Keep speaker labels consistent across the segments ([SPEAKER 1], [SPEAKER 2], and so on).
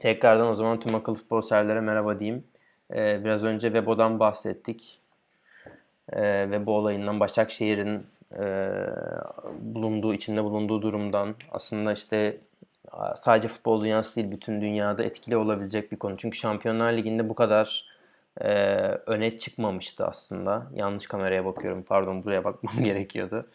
[SPEAKER 1] Tekrardan o zaman tüm akıllı futbol severlere merhaba diyeyim. Ee, biraz önce Vebo'dan bahsettik. Ee, Vebo olayından, Başakşehir'in e, bulunduğu, içinde bulunduğu durumdan aslında işte sadece futbol dünyası değil bütün dünyada etkili olabilecek bir konu. Çünkü Şampiyonlar Ligi'nde bu kadar e, öne çıkmamıştı aslında. Yanlış kameraya bakıyorum pardon buraya bakmam gerekiyordu.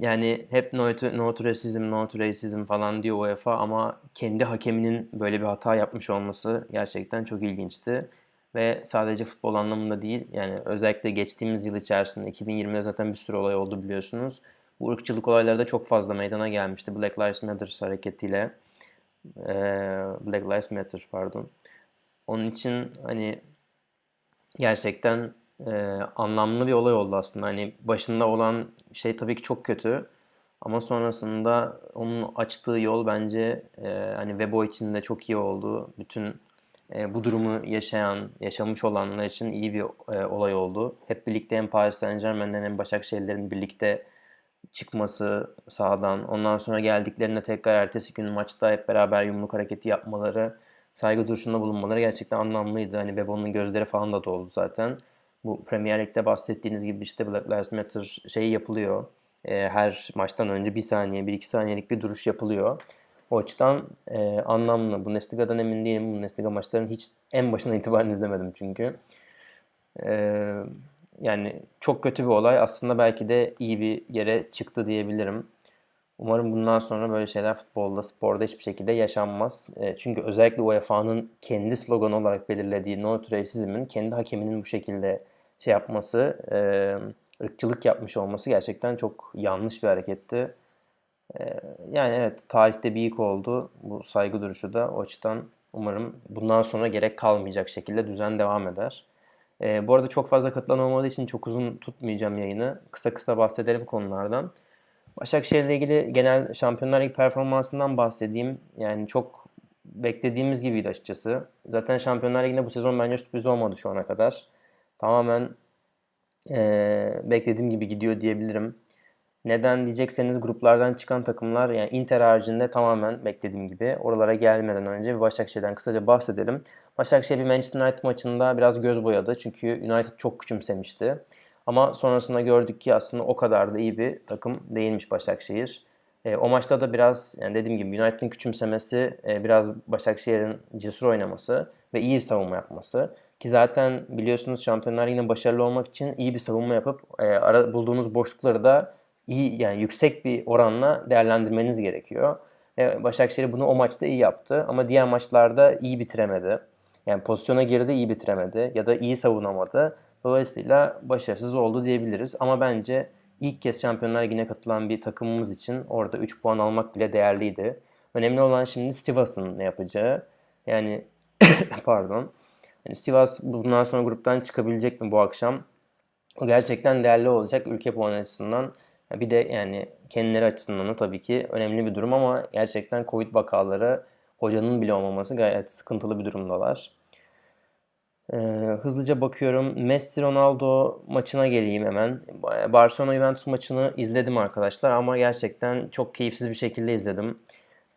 [SPEAKER 1] Yani hep no no racism, no racism falan diyor UEFA ama kendi hakeminin böyle bir hata yapmış olması gerçekten çok ilginçti. Ve sadece futbol anlamında değil yani özellikle geçtiğimiz yıl içerisinde 2020'de zaten bir sürü olay oldu biliyorsunuz. Bu ırkçılık olayları da çok fazla meydana gelmişti Black Lives Matter hareketiyle. Black Lives Matter pardon. Onun için hani gerçekten e, anlamlı bir olay oldu aslında. Hani başında olan şey tabii ki çok kötü. Ama sonrasında onun açtığı yol bence e, hani Webo için de çok iyi oldu. Bütün e, bu durumu yaşayan, yaşamış olanlar için iyi bir e, olay oldu. Hep birlikte hem Paris Saint Germain'den hem Başakşehir'lerin birlikte çıkması sahadan, ondan sonra geldiklerinde tekrar ertesi gün maçta hep beraber yumruk hareketi yapmaları, saygı duruşunda bulunmaları gerçekten anlamlıydı. Hani Bebo'nun gözleri falan da doldu zaten. Bu Premier Lig'de bahsettiğiniz gibi işte Black Lives Matter şeyi yapılıyor. E, her maçtan önce bir saniye, bir iki saniyelik bir duruş yapılıyor. O açıdan e, anlamlı. Bundesliga'dan emin değilim. Bundesliga maçlarının hiç en başından itibaren izlemedim çünkü. E, yani çok kötü bir olay. Aslında belki de iyi bir yere çıktı diyebilirim. Umarım bundan sonra böyle şeyler futbolda, sporda hiçbir şekilde yaşanmaz. E, çünkü özellikle UEFA'nın kendi sloganı olarak belirlediği No Racism'in kendi hakeminin bu şekilde şey yapması, e, ırkçılık yapmış olması gerçekten çok yanlış bir hareketti. E, yani evet tarihte bir ilk oldu bu saygı duruşu da. O açıdan umarım bundan sonra gerek kalmayacak şekilde düzen devam eder. E, bu arada çok fazla katılan olmadığı için çok uzun tutmayacağım yayını. Kısa kısa bahsedelim konulardan. Başakşehir ile ilgili genel Şampiyonlar Ligi performansından bahsedeyim. Yani çok beklediğimiz gibiydi açıkçası. Zaten Şampiyonlar Ligi'nde bu sezon bence sürpriz olmadı şu ana kadar. Tamamen e, beklediğim gibi gidiyor diyebilirim. Neden diyecekseniz gruplardan çıkan takımlar yani Inter haricinde tamamen beklediğim gibi. Oralara gelmeden önce bir Başakşehir'den kısaca bahsedelim. Başakşehir bir Manchester United maçında biraz göz boyadı. Çünkü United çok küçümsemişti. Ama sonrasında gördük ki aslında o kadar da iyi bir takım değilmiş Başakşehir. E, o maçta da biraz yani dediğim gibi United'in küçümsemesi, e, biraz Başakşehir'in cesur oynaması ve iyi savunma yapması. Ki zaten biliyorsunuz Şampiyonlar yine başarılı olmak için iyi bir savunma yapıp e, ara, bulduğunuz boşlukları da iyi yani yüksek bir oranla değerlendirmeniz gerekiyor. E, Başakşehir bunu o maçta iyi yaptı ama diğer maçlarda iyi bitiremedi. Yani pozisyona girdi iyi bitiremedi ya da iyi savunamadı. Dolayısıyla başarısız oldu diyebiliriz. Ama bence ilk kez Şampiyonlar Ligi'ne katılan bir takımımız için orada 3 puan almak bile değerliydi. Önemli olan şimdi Sivas'ın ne yapacağı. Yani pardon. Yani Sivas bundan sonra gruptan çıkabilecek mi bu akşam? O gerçekten değerli olacak ülke puanı açısından. Bir de yani kendileri açısından da tabii ki önemli bir durum ama gerçekten Covid vakaları hocanın bile olmaması gayet sıkıntılı bir durumdalar. Ee, hızlıca bakıyorum. Messi Ronaldo maçına geleyim hemen. Barcelona Juventus maçını izledim arkadaşlar ama gerçekten çok keyifsiz bir şekilde izledim.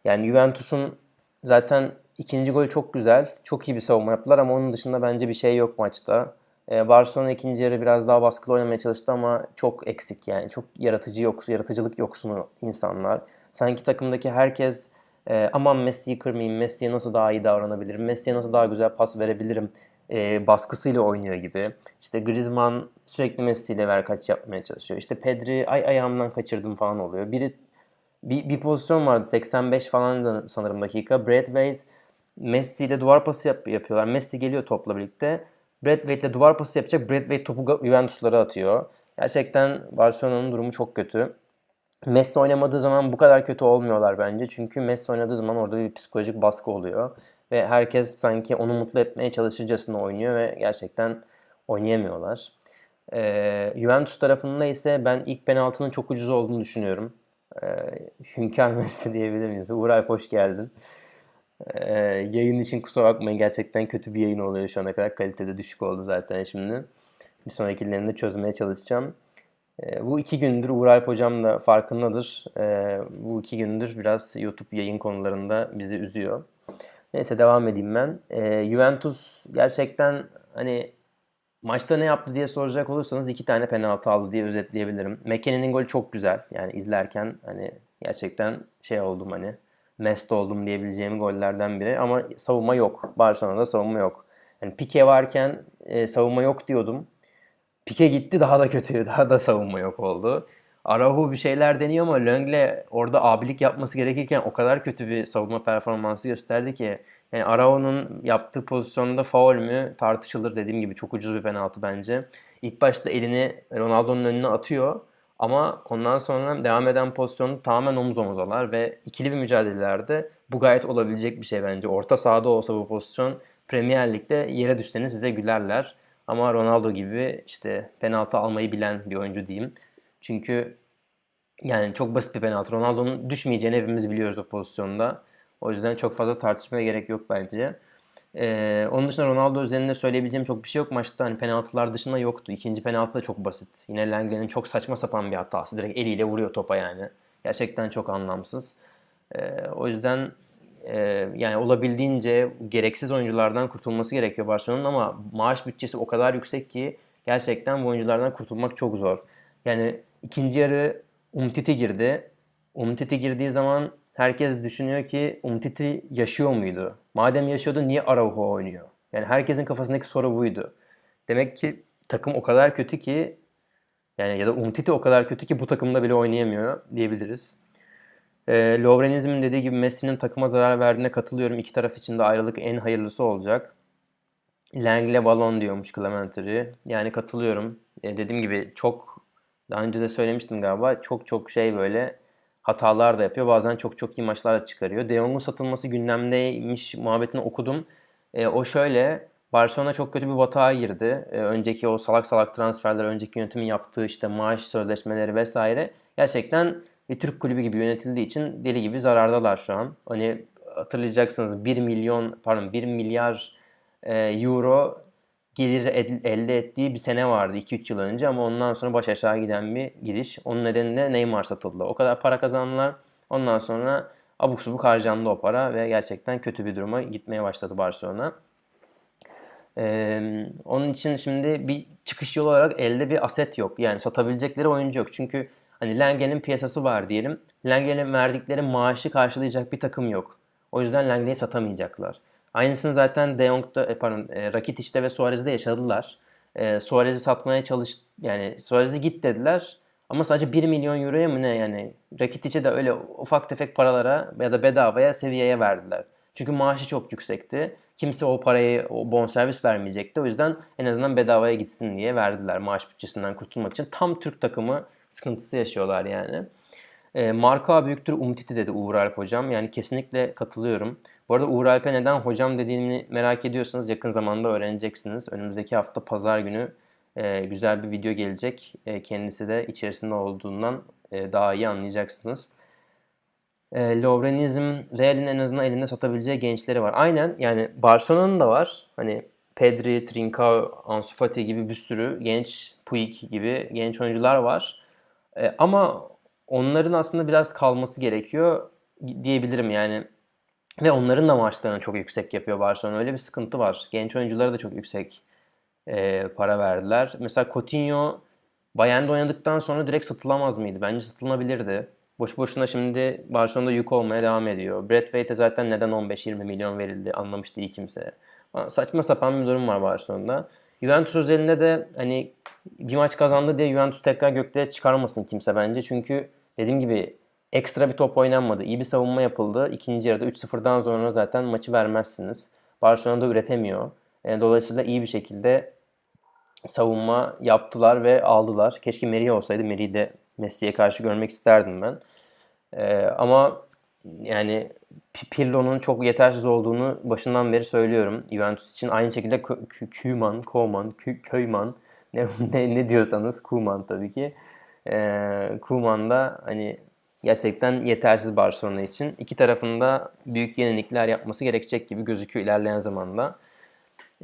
[SPEAKER 1] Yani Juventus'un zaten ikinci gol çok güzel. Çok iyi bir savunma yaptılar ama onun dışında bence bir şey yok maçta. Ee, Barcelona ikinci yarı biraz daha baskılı oynamaya çalıştı ama çok eksik yani. Çok yaratıcı yoksun, yaratıcılık yoksunu insanlar. Sanki takımdaki herkes e, aman Messi'yi kırmayayım, Messi'ye nasıl daha iyi davranabilirim, Messi'ye nasıl daha güzel pas verebilirim e, baskısıyla oynuyor gibi. İşte Griezmann sürekli Messi ile ver kaç yapmaya çalışıyor. İşte Pedri ay ayağımdan kaçırdım falan oluyor. Biri bir, bir pozisyon vardı 85 falan sanırım dakika. Braithwaite Messi ile duvar pası yap, yapıyorlar. Messi geliyor topla birlikte. Braithwaite ile duvar pası yapacak. Braithwaite topu Juventus'lara atıyor. Gerçekten Barcelona'nın durumu çok kötü. Messi oynamadığı zaman bu kadar kötü olmuyorlar bence. Çünkü Messi oynadığı zaman orada bir psikolojik baskı oluyor. Ve herkes sanki onu mutlu etmeye çalışırcasına oynuyor ve gerçekten oynayamıyorlar. Ee, Juventus tarafında ise ben ilk penaltının çok ucuz olduğunu düşünüyorum. Ee, Hünkar Messi diyebilir miyiz? Uğur hoş geldin. Ee, yayın için kusura bakmayın. Gerçekten kötü bir yayın oluyor şu ana kadar. Kalitede düşük oldu zaten şimdi. Bir sonrakilerini de çözmeye çalışacağım. E, bu iki gündür Uğur Alp Hocam da farkındadır. E, bu iki gündür biraz YouTube yayın konularında bizi üzüyor. Neyse devam edeyim ben. E, Juventus gerçekten hani maçta ne yaptı diye soracak olursanız iki tane penaltı aldı diye özetleyebilirim. McKennan'in golü çok güzel. Yani izlerken hani gerçekten şey oldum hani mest oldum diyebileceğim gollerden biri. Ama savunma yok. Barcelona'da savunma yok. Yani Pique varken e, savunma yok diyordum. Pique gitti daha da kötü. Daha da savunma yok oldu. Araujo bir şeyler deniyor ama Löngle orada abilik yapması gerekirken o kadar kötü bir savunma performansı gösterdi ki yani Araujo'nun yaptığı pozisyonda faul mü tartışılır dediğim gibi çok ucuz bir penaltı bence. İlk başta elini Ronaldo'nun önüne atıyor ama ondan sonra devam eden pozisyonu tamamen omuz omuzalar ve ikili bir mücadelelerde bu gayet olabilecek bir şey bence. Orta sahada olsa bu pozisyon Premier Lig'de yere düşseniz size gülerler. Ama Ronaldo gibi işte penaltı almayı bilen bir oyuncu diyeyim. Çünkü yani çok basit bir penaltı. Ronaldo'nun düşmeyeceğini hepimiz biliyoruz o pozisyonda. O yüzden çok fazla tartışmaya gerek yok bence. Ee, onun dışında Ronaldo üzerinde söyleyebileceğim çok bir şey yok maçta. Hani penaltılar dışında yoktu. İkinci penaltı da çok basit. Yine Lenglen'in çok saçma sapan bir hatası. Direkt eliyle vuruyor topa yani. Gerçekten çok anlamsız. Ee, o yüzden e, yani olabildiğince gereksiz oyunculardan kurtulması gerekiyor Barcelona'nın ama maaş bütçesi o kadar yüksek ki gerçekten bu oyunculardan kurtulmak çok zor. Yani ikinci yarı Umtiti girdi. Umtiti girdiği zaman herkes düşünüyor ki Umtiti yaşıyor muydu? Madem yaşıyordu niye Araujo oynuyor? Yani herkesin kafasındaki soru buydu. Demek ki takım o kadar kötü ki yani ya da Umtiti o kadar kötü ki bu takımda bile oynayamıyor diyebiliriz. E, Lovrenizm'in dediği gibi Messi'nin takıma zarar verdiğine katılıyorum. İki taraf için de ayrılık en hayırlısı olacak. Langle balon diyormuş Clementary. Yani katılıyorum. E, dediğim gibi çok daha önce de söylemiştim galiba. Çok çok şey böyle hatalar da yapıyor. Bazen çok çok iyi maçlar da çıkarıyor. De Jong'un satılması gündemdeymiş muhabbetini okudum. E, o şöyle Barcelona çok kötü bir batağa girdi. E, önceki o salak salak transferler, önceki yönetimin yaptığı işte maaş sözleşmeleri vesaire. Gerçekten bir Türk kulübü gibi yönetildiği için deli gibi zarardalar şu an. Hani hatırlayacaksınız 1 milyon pardon 1 milyar e, euro gelir elde ettiği bir sene vardı 2-3 yıl önce ama ondan sonra baş aşağı giden bir gidiş. Onun nedeniyle Neymar satıldı. O kadar para kazandılar. Ondan sonra abuk subuk harcandı o para ve gerçekten kötü bir duruma gitmeye başladı Barcelona. Ee, onun için şimdi bir çıkış yolu olarak elde bir aset yok. Yani satabilecekleri oyuncu yok. Çünkü hani Lange'nin piyasası var diyelim. Lange'nin verdikleri maaşı karşılayacak bir takım yok. O yüzden Lange'yi satamayacaklar. Aynısını zaten De Jong'da, e, pardon, e, Rakitic'te ve Suarez'de yaşadılar. E, Suarez'i satmaya çalış, yani Suarez'i git dediler. Ama sadece 1 milyon euroya mı ne yani? Rakitic'e de öyle ufak tefek paralara ya da bedavaya seviyeye verdiler. Çünkü maaşı çok yüksekti. Kimse o parayı, o bonservis vermeyecekti. O yüzden en azından bedavaya gitsin diye verdiler maaş bütçesinden kurtulmak için. Tam Türk takımı sıkıntısı yaşıyorlar yani. E, marka büyüktür Umtiti dedi Uğur Alp hocam. Yani kesinlikle katılıyorum. Bu arada Uğur Alp'e neden hocam dediğimi merak ediyorsanız yakın zamanda öğreneceksiniz. Önümüzdeki hafta pazar günü e, güzel bir video gelecek. E, kendisi de içerisinde olduğundan e, daha iyi anlayacaksınız. E, Lovrenizm, Real'in en azından elinde satabileceği gençleri var. Aynen yani Barcelona'nın da var. Hani Pedri, Trincao, Ansu Fati gibi bir sürü genç, Puig gibi genç oyuncular var. E, ama onların aslında biraz kalması gerekiyor diyebilirim yani. Ve onların da maaşlarını çok yüksek yapıyor Barcelona. Öyle bir sıkıntı var. Genç oyunculara da çok yüksek e, para verdiler. Mesela Coutinho Bayern'de oynadıktan sonra direkt satılamaz mıydı? Bence satılabilirdi. Boş boşuna şimdi Barcelona'da yük olmaya devam ediyor. Brad Waite'e zaten neden 15-20 milyon verildi anlamış değil kimse. Saçma sapan bir durum var Barcelona'da. Juventus özelinde de hani bir maç kazandı diye Juventus tekrar göklere çıkarmasın kimse bence. Çünkü dediğim gibi ekstra bir top oynanmadı. İyi bir savunma yapıldı. İkinci yarıda 3-0'dan sonra zaten maçı vermezsiniz. Barcelona da üretemiyor. E, dolayısıyla iyi bir şekilde savunma yaptılar ve aldılar. Keşke Meri olsaydı. Meri'yi de Messi'ye karşı görmek isterdim ben. E, ama yani Pirlo'nun çok yetersiz olduğunu başından beri söylüyorum. Juventus için aynı şekilde Küman, Koman, Köyman ne, ne, ne diyorsanız Kuman tabii ki. E, Kuman da hani gerçekten yetersiz Barcelona için. İki tarafında büyük yenilikler yapması gerekecek gibi gözüküyor ilerleyen zamanda.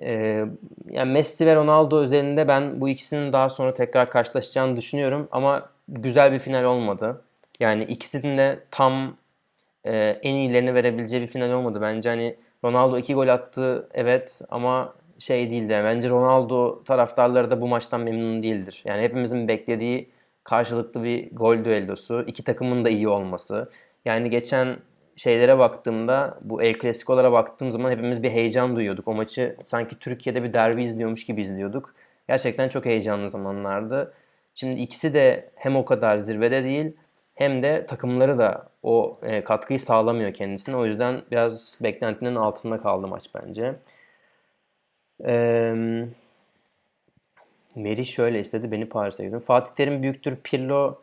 [SPEAKER 1] Ee, yani Messi ve Ronaldo üzerinde ben bu ikisinin daha sonra tekrar karşılaşacağını düşünüyorum ama güzel bir final olmadı. Yani ikisinin de tam e, en iyilerini verebileceği bir final olmadı. Bence hani Ronaldo iki gol attı evet ama şey değildi. Bence Ronaldo taraftarları da bu maçtan memnun değildir. Yani hepimizin beklediği karşılıklı bir gol düellosu, iki takımın da iyi olması. Yani geçen şeylere baktığımda bu El Clasico'lara baktığım zaman hepimiz bir heyecan duyuyorduk. O maçı sanki Türkiye'de bir derbi izliyormuş gibi izliyorduk. Gerçekten çok heyecanlı zamanlardı. Şimdi ikisi de hem o kadar zirvede değil hem de takımları da o e, katkıyı sağlamıyor kendisine. O yüzden biraz beklentinin altında kaldı maç bence. Eee Meri şöyle istedi beni Paris'e götürdü. Fatih Terim büyüktür. Pirlo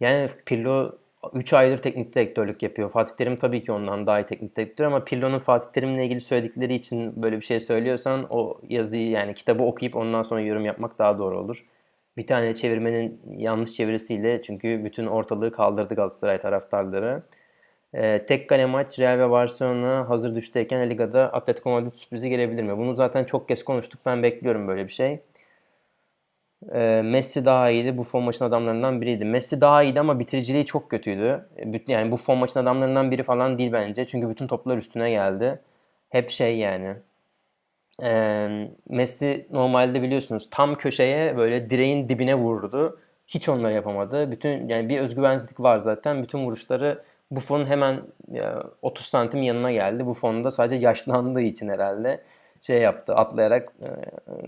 [SPEAKER 1] yani Pirlo 3 aydır teknik direktörlük yapıyor. Fatih Terim tabii ki ondan daha iyi teknik direktör ama Pirlo'nun Fatih Terim'le ilgili söyledikleri için böyle bir şey söylüyorsan o yazıyı yani kitabı okuyup ondan sonra yorum yapmak daha doğru olur. Bir tane çevirmenin yanlış çevirisiyle çünkü bütün ortalığı kaldırdı Galatasaray taraftarları. Ee, tek kale maç Real ve Barcelona hazır düşteyken Liga'da Atletico Madrid sürprizi gelebilir mi? Bunu zaten çok kez konuştuk. Ben bekliyorum böyle bir şey. Ee, Messi daha iyiydi. Bu fon maçın adamlarından biriydi. Messi daha iyiydi ama bitiriciliği çok kötüydü. Yani bu fon maçın adamlarından biri falan değil bence. Çünkü bütün toplar üstüne geldi. Hep şey yani. Ee, Messi normalde biliyorsunuz tam köşeye böyle direğin dibine vururdu. Hiç onları yapamadı. Bütün yani bir özgüvensizlik var zaten. Bütün vuruşları bu fon hemen 30 santim yanına geldi. Bu fonda sadece yaşlandığı için herhalde şey yaptı atlayarak e,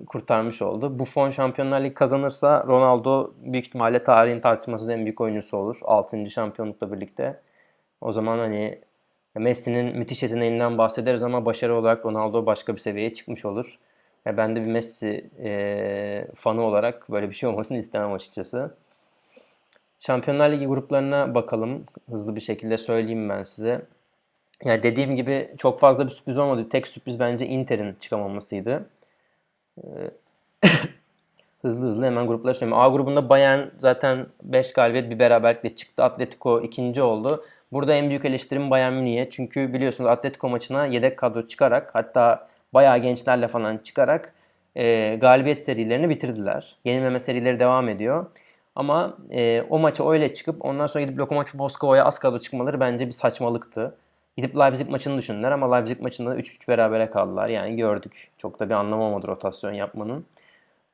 [SPEAKER 1] kurtarmış oldu. Bu fon Şampiyonlar Ligi kazanırsa Ronaldo büyük ihtimalle tarihin tartışmasız en büyük oyuncusu olur. 6. şampiyonlukla birlikte. O zaman hani Messi'nin müthiş yeteneğinden bahsederiz ama başarı olarak Ronaldo başka bir seviyeye çıkmış olur. Ve ben de bir Messi e, fanı olarak böyle bir şey olmasını istemem açıkçası. Şampiyonlar Ligi gruplarına bakalım. Hızlı bir şekilde söyleyeyim ben size. Yani dediğim gibi çok fazla bir sürpriz olmadı. Tek sürpriz bence Inter'in çıkamamasıydı. Ee, hızlı hızlı hemen grupları söyleyeyim. A grubunda Bayern zaten 5 galibiyet bir beraberlikle çıktı. Atletico ikinci oldu. Burada en büyük eleştirim Bayern Münih'e. Çünkü biliyorsunuz Atletico maçına yedek kadro çıkarak hatta bayağı gençlerle falan çıkarak e, galibiyet serilerini bitirdiler. Yenilmeme serileri devam ediyor. Ama e, o maça öyle çıkıp ondan sonra gidip Lokomotiv Moskova'ya az kadro çıkmaları bence bir saçmalıktı. Gidip Leipzig maçını düşündüler ama Leipzig maçında 3-3 berabere kaldılar. Yani gördük. Çok da bir anlam olmadı rotasyon yapmanın.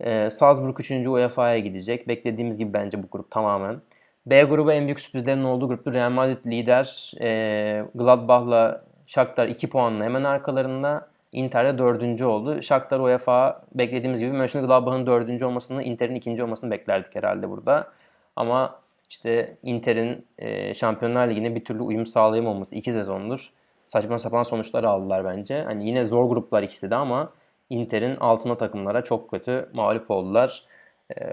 [SPEAKER 1] Ee, Salzburg 3. UEFA'ya gidecek. Beklediğimiz gibi bence bu grup tamamen. B grubu en büyük sürprizlerin olduğu gruptu. Real Madrid lider. E, Gladbach'la Shakhtar 2 puanla hemen arkalarında. Inter de 4. oldu. Shakhtar UEFA beklediğimiz gibi Mönchengladbach'ın 4. olmasını, Inter'in 2. olmasını beklerdik herhalde burada. Ama işte Inter'in e, Şampiyonlar Ligi'ne bir türlü uyum sağlayamaması iki sezondur. Saçma sapan sonuçlar aldılar bence. Hani yine zor gruplar ikisi de ama Inter'in altına takımlara çok kötü mağlup oldular. E,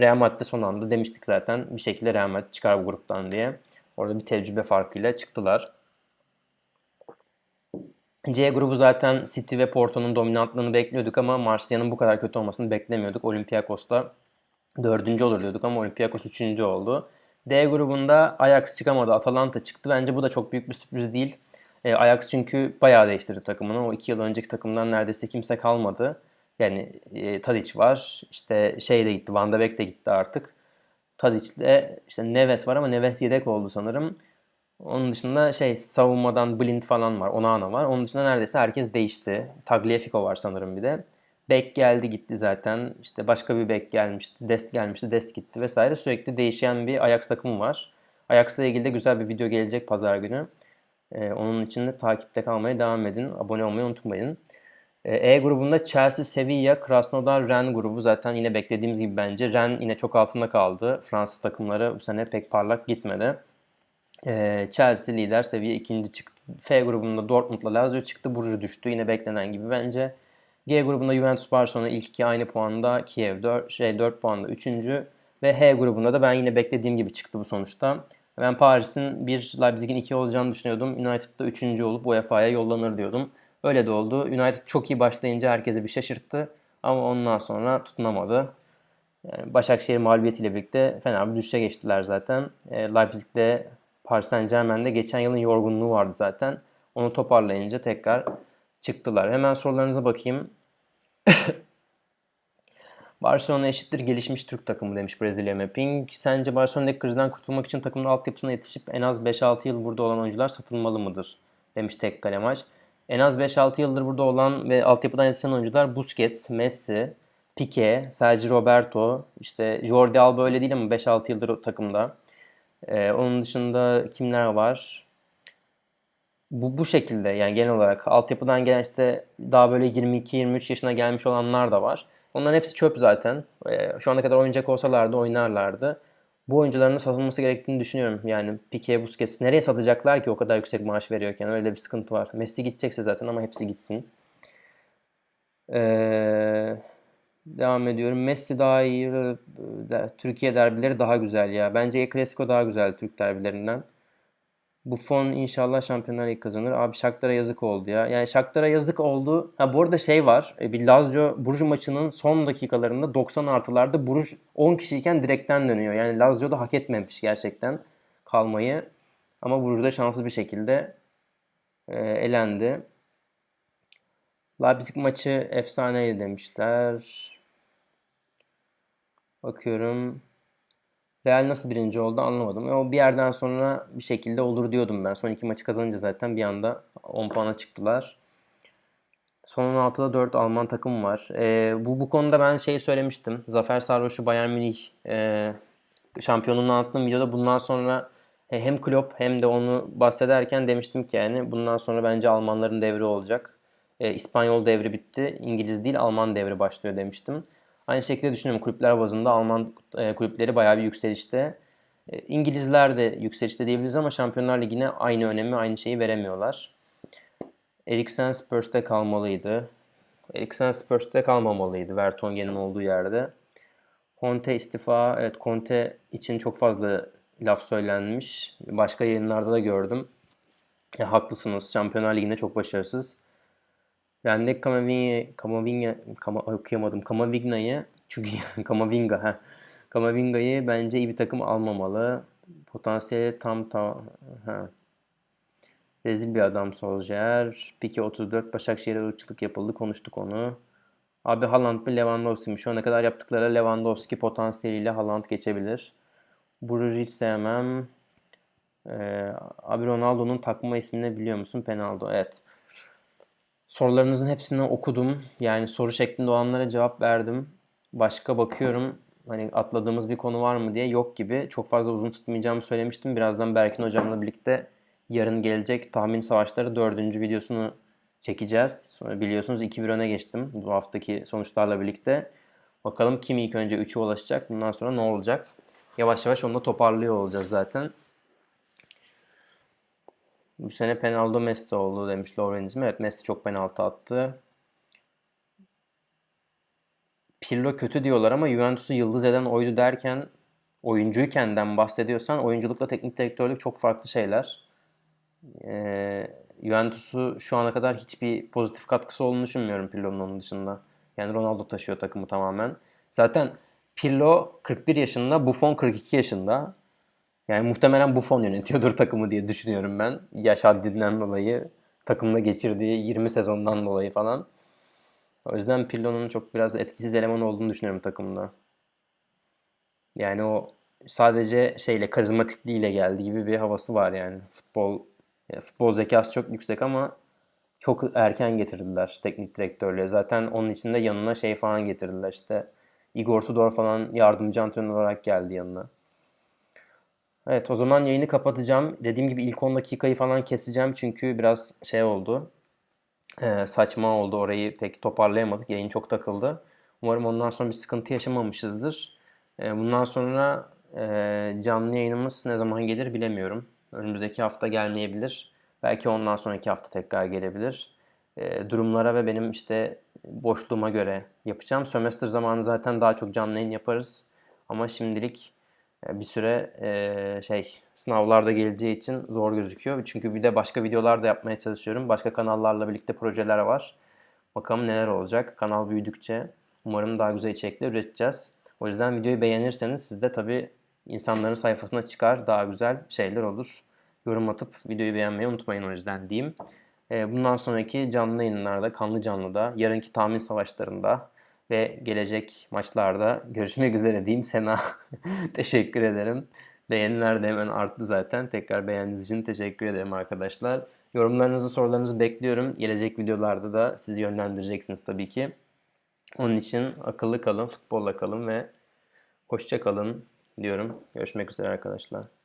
[SPEAKER 1] Real Madrid son anda demiştik zaten bir şekilde Real Madrid çıkar bu gruptan diye. Orada bir tecrübe farkıyla çıktılar. C grubu zaten City ve Porto'nun dominantlığını bekliyorduk ama Marsilya'nın bu kadar kötü olmasını beklemiyorduk. Olympiakos'ta dördüncü olur diyorduk ama Olympiakos üçüncü oldu. D grubunda Ajax çıkamadı. Atalanta çıktı. Bence bu da çok büyük bir sürpriz değil. E, Ajax çünkü bayağı değiştirdi takımını. O iki yıl önceki takımdan neredeyse kimse kalmadı. Yani e, Tadic var. İşte şey de gitti. Van de Beek de gitti artık. Tadic'le işte Neves var ama Neves yedek oldu sanırım. Onun dışında şey savunmadan Blind falan var. Onana var. Onun dışında neredeyse herkes değişti. Tagliafico var sanırım bir de. Bek geldi gitti zaten. İşte başka bir bek gelmişti. Dest gelmişti. Dest gitti vesaire. Sürekli değişen bir Ajax takımı var. Ajax'la ilgili de güzel bir video gelecek pazar günü. Ee, onun için de takipte kalmaya devam edin. Abone olmayı unutmayın. Ee, e grubunda Chelsea, Sevilla, Krasnodar, Ren grubu zaten yine beklediğimiz gibi bence. Ren yine çok altında kaldı. Fransız takımları bu sene pek parlak gitmedi. Ee, Chelsea lider, Sevilla ikinci çıktı. F grubunda Dortmund'la Lazio çıktı. Bruges düştü. Yine beklenen gibi bence. G grubunda Juventus Barcelona ilk iki aynı puanda. Kiev 4, şey 4 puanda 3. Ve H grubunda da ben yine beklediğim gibi çıktı bu sonuçta. Ben Paris'in 1, Leipzig'in 2 olacağını düşünüyordum. United'da 3. olup UEFA'ya yollanır diyordum. Öyle de oldu. United çok iyi başlayınca herkesi bir şaşırttı. Ama ondan sonra tutunamadı. Yani Başakşehir mağlubiyetiyle birlikte fena bir düşüşe geçtiler zaten. E, Leipzig'de Paris Saint Germain'de geçen yılın yorgunluğu vardı zaten. Onu toparlayınca tekrar çıktılar. Hemen sorularınıza bakayım. Barcelona eşittir gelişmiş Türk takımı demiş Brezilya Mapping. Sence Barcelona'daki krizden kurtulmak için takımın altyapısına yetişip en az 5-6 yıl burada olan oyuncular satılmalı mıdır? Demiş tek kalemaç. En az 5-6 yıldır burada olan ve altyapıdan yetişen oyuncular Busquets, Messi, Pique, Sergio Roberto, işte Jordi Alba öyle değil ama 5-6 yıldır o takımda. Ee, onun dışında kimler var? Bu, bu şekilde yani genel olarak altyapıdan gelen işte daha böyle 22-23 yaşına gelmiş olanlar da var. Onların hepsi çöp zaten. Ee, şu ana kadar oynayacak olsalardı oynarlardı. Bu oyuncuların satılması gerektiğini düşünüyorum. Yani Pique, Busquets nereye satacaklar ki o kadar yüksek maaş veriyorken öyle bir sıkıntı var. Messi gidecekse zaten ama hepsi gitsin. Ee, devam ediyorum. Messi daha iyi. Türkiye derbileri daha güzel ya. Bence Clasico daha güzel Türk derbilerinden. Buffon inşallah Şampiyonlar Ligi kazanır. Abi Shakhtar'a yazık oldu ya. Yani Shakhtar'a yazık oldu. Ha bu arada şey var. E, bir Lazio Bruges maçının son dakikalarında 90 artılarda Bruges 10 kişiyken direkten dönüyor. Yani Lazio da hak etmemiş gerçekten kalmayı. Ama Bruges de şanslı bir şekilde e, elendi. Leipzig maçı efsaneydi demişler. Bakıyorum. Real nasıl birinci oldu anlamadım. E, o bir yerden sonra bir şekilde olur diyordum ben. Son iki maçı kazanınca zaten bir anda 10 puana çıktılar. Son 16'da 4 Alman takım var. E, bu bu konuda ben şey söylemiştim. Zafer Sarhoş'u Bayern Münih e, şampiyonluğunu anlattığım videoda bundan sonra e, hem Klopp hem de onu bahsederken demiştim ki yani bundan sonra bence Almanların devri olacak. E, İspanyol devri bitti. İngiliz değil Alman devri başlıyor demiştim. Aynı şekilde düşünüyorum kulüpler bazında Alman e, kulüpleri bayağı bir yükselişte. E, İngilizler de yükselişte diyebiliriz ama Şampiyonlar Ligi'ne aynı önemi, aynı şeyi veremiyorlar. Eriksen Spurs'te kalmalıydı. Eriksen Spurs'te kalmamalıydı Vertonghen'in olduğu yerde. Conte istifa, evet Conte için çok fazla laf söylenmiş. Başka yayınlarda da gördüm. Ya, haklısınız. Şampiyonlar Ligi'nde çok başarısız. Rende Kamavinga, Kamavinga, Kama, okuyamadım. Kamavinga'yı çünkü Kamavinga ha. Kamavinga'yı bence iyi bir takım almamalı. Potansiyeli tam ta ha. Rezil bir adam Solskjaer. Piki 34 Başakşehir'e ırkçılık yapıldı. Konuştuk onu. Abi Haaland mı Lewandowski mi? Şu ana kadar yaptıkları Lewandowski potansiyeliyle Haaland geçebilir. Bruges'i hiç sevmem. Ee, abi Ronaldo'nun takma ismini biliyor musun? Penaldo. Evet. Sorularınızın hepsini okudum. Yani soru şeklinde olanlara cevap verdim. Başka bakıyorum hani atladığımız bir konu var mı diye yok gibi. Çok fazla uzun tutmayacağımı söylemiştim. Birazdan Berkin hocamla birlikte yarın gelecek tahmin savaşları dördüncü videosunu çekeceğiz. Sonra biliyorsunuz 2-1 öne geçtim bu haftaki sonuçlarla birlikte. Bakalım kim ilk önce 3'e ulaşacak. Bundan sonra ne olacak? Yavaş yavaş onu da toparlıyor olacağız zaten. Bu sene penaltı Messi oldu demiş Lorenz'im. Evet Messi çok penaltı attı. Pirlo kötü diyorlar ama Juventus'u yıldız eden oydu derken oyuncuyukenden bahsediyorsan oyunculukla teknik direktörlük çok farklı şeyler. Ee, Juventus'u şu ana kadar hiçbir pozitif katkısı olduğunu düşünmüyorum Pirlo'nun onun dışında. Yani Ronaldo taşıyor takımı tamamen. Zaten Pirlo 41 yaşında, Buffon 42 yaşında. Yani muhtemelen Buffon yönetiyordur takımı diye düşünüyorum ben. Yaş haddinden dolayı, takımda geçirdiği 20 sezondan dolayı falan. O yüzden Pirlo'nun çok biraz etkisiz eleman olduğunu düşünüyorum takımda. Yani o sadece şeyle karizmatikliğiyle geldiği gibi bir havası var yani. Futbol yani futbol zekası çok yüksek ama çok erken getirdiler teknik direktörlüğe. Zaten onun için de yanına şey falan getirdiler işte. Igor Tudor falan yardımcı antrenör olarak geldi yanına. Evet o zaman yayını kapatacağım. Dediğim gibi ilk 10 dakikayı falan keseceğim çünkü biraz şey oldu. Ee, saçma oldu orayı pek toparlayamadık. Yayın çok takıldı. Umarım ondan sonra bir sıkıntı yaşamamışızdır. Ee, bundan sonra e, canlı yayınımız ne zaman gelir bilemiyorum. Önümüzdeki hafta gelmeyebilir. Belki ondan sonraki hafta tekrar gelebilir. E, durumlara ve benim işte boşluğuma göre yapacağım. Sömestr zamanı zaten daha çok canlı yayın yaparız. Ama şimdilik bir süre e, şey sınavlarda geleceği için zor gözüküyor. Çünkü bir de başka videolar da yapmaya çalışıyorum. Başka kanallarla birlikte projeler var. Bakalım neler olacak. Kanal büyüdükçe umarım daha güzel içerikler üreteceğiz. O yüzden videoyu beğenirseniz siz de tabii insanların sayfasına çıkar daha güzel şeyler olur. Yorum atıp videoyu beğenmeyi unutmayın o yüzden diyeyim. Bundan sonraki canlı yayınlarda, kanlı canlıda, yarınki tahmin savaşlarında ve gelecek maçlarda görüşmek üzere diyeyim. Sena teşekkür ederim. Beğeniler de hemen arttı zaten. Tekrar beğendiğiniz için teşekkür ederim arkadaşlar. Yorumlarınızı, sorularınızı bekliyorum. Gelecek videolarda da sizi yönlendireceksiniz tabii ki. Onun için akıllı kalın, futbolla kalın ve hoşça kalın diyorum. Görüşmek üzere arkadaşlar.